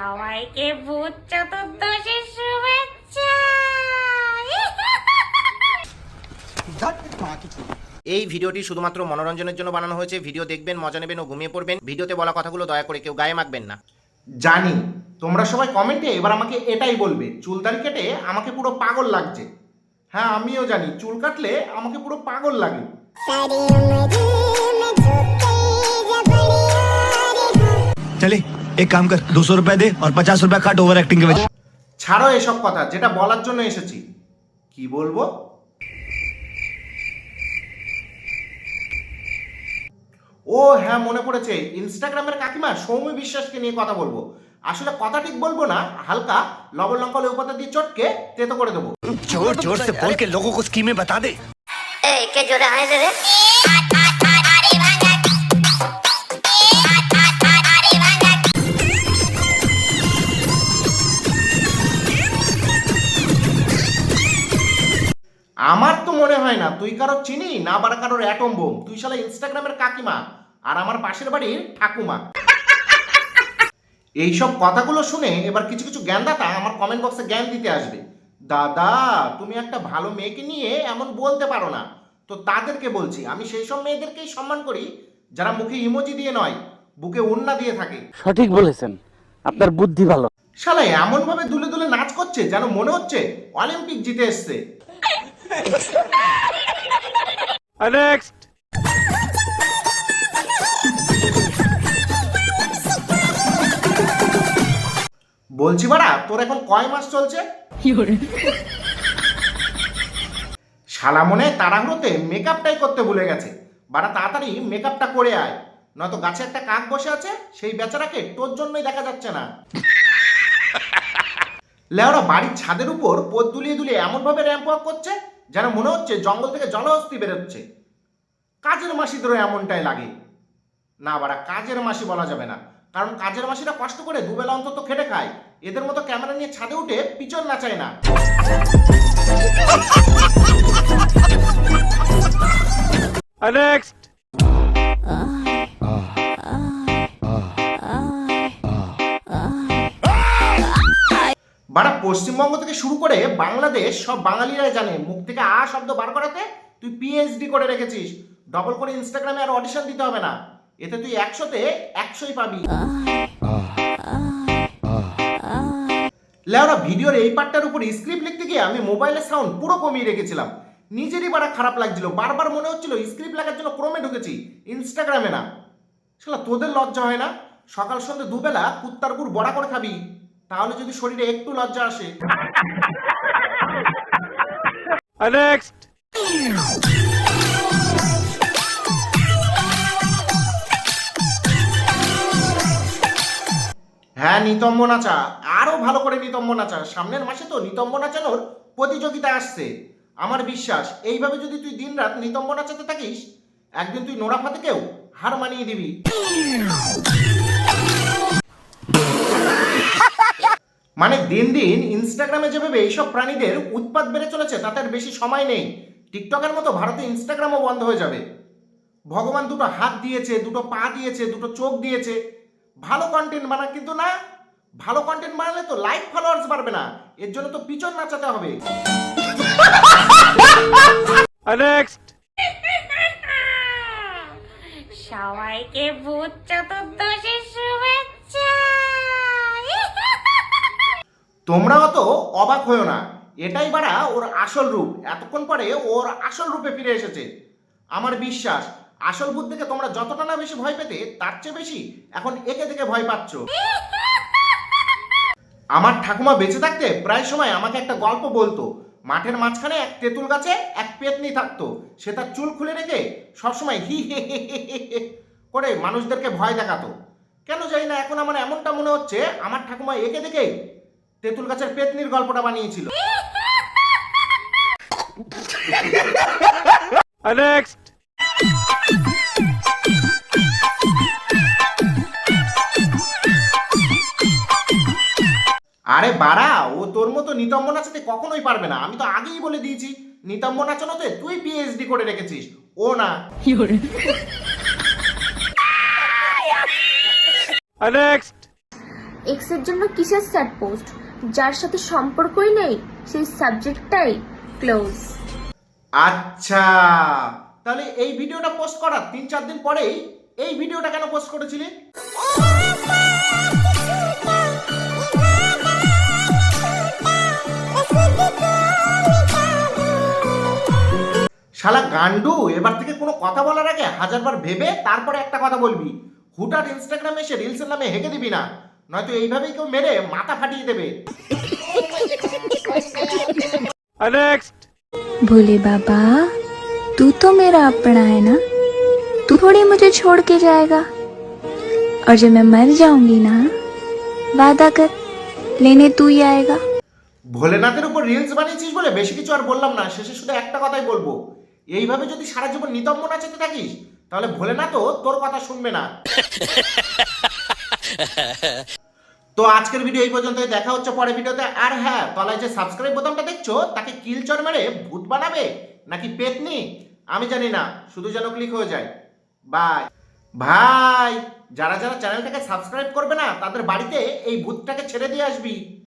সবাইকে ভূত চতুর্দশীর শুভেচ্ছা। এই ভিডিওটি শুধুমাত্র মনোরঞ্জনের জন্য বানানো হয়েছে। ভিডিও দেখবেন মজা নেবেন ও ঘুমিয়ে পড়বেন। ভিডিওতে বলা কথাগুলো দয়া করে কেউ গায়ে মাখবেন না। জানি। তোমরা সবাই কমেন্টে এবার আমাকে এটাই বলবে। চুলদারি কেটে আমাকে পুরো পাগল লাগছে। হ্যাঁ আমিও জানি। চুল কাটলে আমাকে পুরো পাগল লাগে। चले এক কাম কর দুশো রুপিয়া দে আর পঞ্চাশ রুপিয়া কাট ওভার অ্যাক্টিং কে ছাড়ো এসব কথা যেটা বলার জন্য এসেছি। কি বলব? ও হ্যাঁ মনে পড়েছে। ইনস্টাগ্রামের কাকিমা সৌম্য বিশ্বাসকে নিয়ে কথা বলব। আসলে কথা ঠিক বলব না হালকা লবণ লঙ্কা লেবুপাতা দিয়ে চটকে তেতো করে দেবো। জোর জোর সে বল কে লোগো কো স্কিমে বাতা দে। এ কে জোরে হায় রে? কারও চিনি না বারা কারোর অ্যাটম বোম। তুই শালা ইনস্টাগ্রামের কাকিমা আর আমার পাশের বাড়ির ঠাকুমা। এইসব কথাগুলো শুনে এবার কিছু কিছু জ্ঞানদাতা আমার কমেন্ট বক্সে জ্ঞান দিতে আসবে। দাদা তুমি একটা ভালো মেয়েকে নিয়ে এমন বলতে পারো না। তো তাদেরকে বলছি আমি সেই সব মেয়েদেরকেই সম্মান করি যারা মুখে ইমোজি দিয়ে নয় বুকে ওন্না দিয়ে থাকে। সঠিক বলেছেন। আপনার বুদ্ধি ভালো। শালা এমন ভাবে দুলে দুলে নাচ করছে যেন মনে হচ্ছে অলিম্পিক জিতে এসছে। নেক্সট বলছি বাড়া তোর এখন কয় মাস চলছে? শালা মনে তাড়াহুড়োতে মেকআপটাই করতে ভুলে গেছে। বাড়া তাড়াতাড়ি মেকআপটা করে আয়। নয়তো গাছে একটা কাক বসে আছে সেই বেচারাকে তোর জন্যই দেখা যাচ্ছে না। লেওরা বাড়ির ছাদের উপর পথ দুলিয়ে দুলিয়ে এমনভাবে র্যাম্প ওয়াক করছে যেন মনে হচ্ছে জঙ্গল থেকে জলহস্তি বেরোচ্ছে। কাজের মাসিদেরও এমনটাই লাগে। না বাড়া, কাজের মাসি বলা যাবে না। কারণ কাজের মাসিরা কষ্ট করে দুবেলা অন্তত খেটে খায়। এদের মতো ক্যামেরা নিয়ে ছাদে উঠে পিছন নাচায় না। নেক্সট বাড়া পশ্চিমবঙ্গ থেকে শুরু করে বাংলাদেশ, সব বাঙালিরাই জানে। মুখ থেকে আ শব্দ বার করাতে তুই পিএইচডি করে রেখেছিস। ডবল করে ইনস্টাগ্রামে আর অডিশন দিতে হবে না। এতে তুই একশোতে একশোই পাবি। লেওরা, ভিডিওর এই পার্টটার উপর স্ক্রিপ্ট লিখতে গিয়ে আমি মোবাইলের সাউন্ড পুরো কমিয়ে রেখেছিলাম। নিজেরই বাড়া খারাপ লাগছিল। বারবার মনে হচ্ছিল স্ক্রিপ্ট লেখার জন্য ক্রমে ঢুকেছি। ইনস্টাগ্রামে না। শালা, তোদের লজ্জা হয় না? সকাল সন্ধ্যে দুবেলা কুত্তার গুড় বড়া করে খাবি। তাহলে যদি শরীরে একটু লজ্জা আসে। হ্যাঁ নিতম্ব নাচা। আরও ভালো করে নিতম্ব নাচা। সামনের মাসে তো নিতম্ব নাচানোর প্রতিযোগিতা আসছে। আমার বিশ্বাস এইভাবে যদি তুই দিনরাত নিতম্ব নাচাতে থাকিস একদিন তুই নোরা ফাতেকেও হার মানিয়ে দিবি। মানে দিন দিন ইনস্টাগ্রামে যেভাবে এইসব প্রাণীদের উৎপাদ বেড়ে চলেছে তাতে আর বেশি সময় নেই। টিকটকের মতো ভারতে ইনস্টাগ্রামও বন্ধ হয়ে যাবে। ভগবান দুটো হাত দিয়েছে দুটো পা দিয়েছে দুটো চোখ দিয়েছে। ভালো কন্টেন্ট বানা কিন্তু না ভালো কন্টেন্ট বানালে তো লাইক ফলোয়ার্স বাড়বে না। এর জন্য তো পিছন নাচাতে হবে। নেক্সট সবাইকে ভূত চতুর্দশীর তোমরা অত অবাক হয়েও না। এটাই বাড়া ওর আসল রূপ। এতক্ষণ পরে ওর আসল রূপে ফিরে এসেছে। আমার বিশ্বাস, আসল ভূত দেখে তোমরা যতটা না বেশি ভয় পেতে, তার চেয়ে বেশি এখন একে দেখে ভয় পাচ্ছ। আমার ঠাকুমা বেঁচে থাকতে প্রায় সময় আমাকে একটা গল্প বলতো। মাঠের মাঝখানে এক তেঁতুল গাছে এক পেতনি থাকতো। সে তার চুল খুলে রেখে সবসময় হি হে হে হে হে হে করে মানুষদেরকে ভয় দেখাতো। কেন জানি না, এখন আমার এমনটা মনে হচ্ছে, আমার ঠাকুমা একে দেখে তেঁতুল গাছের পেতনির গল্পটা বানিয়েছিল। নেক্সট আরে বাড়া ও তোর মতো নিতম্ব নাচাতে কখনোই পারবে না। আমি তো আগেই বলে দিয়েছি নিতম্ব নাচানোতে তুই পিএইচডি করে রেখেছিস। ও না। নেক্সট এক্সের জন্য কিসের স্যাড পোস্ট? যার সাথে সম্পর্কই নেই, সেই সাবজেক্টটাই ক্লোজ আচ্ছা তাহলে এই ভিডিওটা পোস্ট করার তিন চার দিন পরেই এই ভিডিওটা কেন পোস্ট করেছিলি? শালা গান্ডু, এবার থেকে কোনো কথা বলার আগে হাজারবার ভেবে তারপরে একটা কথা বলবি। হুটার ইনস্টাগ্রামে এসে রিলসের নামে হেঁকে দিবি না। নয়তো এইভাবেই কেউ মেরে মাথা ফাটিয়ে দেবে नेक्स्ट भोले बाबा तू तो मेरा अपना है ना तू थोड़ी मुझे छोड़ के जाएगा और जब मैं मर जाऊंगी ना वादा कर लेने तू ही आएगा ভোলেনাথের উপর রিলস বানিয়েছিস বলে বেশি কিছু আর বললাম না শেষে শুধু একটা কথাই বলবো এইভাবে যদি সারা জীবন নিতম্ব নাচাতে থাকিস তাহলে ভোলেনাথও তোর কথা শুনবে না তো আজকের ভিডিও এই পর্যন্তই, দেখা হচ্ছে পরের ভিডিওতে আর হ্যাঁ তলায় যে সাবস্ক্রাইব বোতামটা দেখছ, তাকে কিলচর মেরে ভূত বানাবে নাকি পেতনি? আমি জানি না, শুধু যেন ক্লিক হয়ে যায়। বাই ভাই, যারা যারা চ্যানেলটাকে সাবস্ক্রাইব করবে না, তাদের বাড়িতে এই ভূতটাকে ছেড়ে দিয়ে আসবি।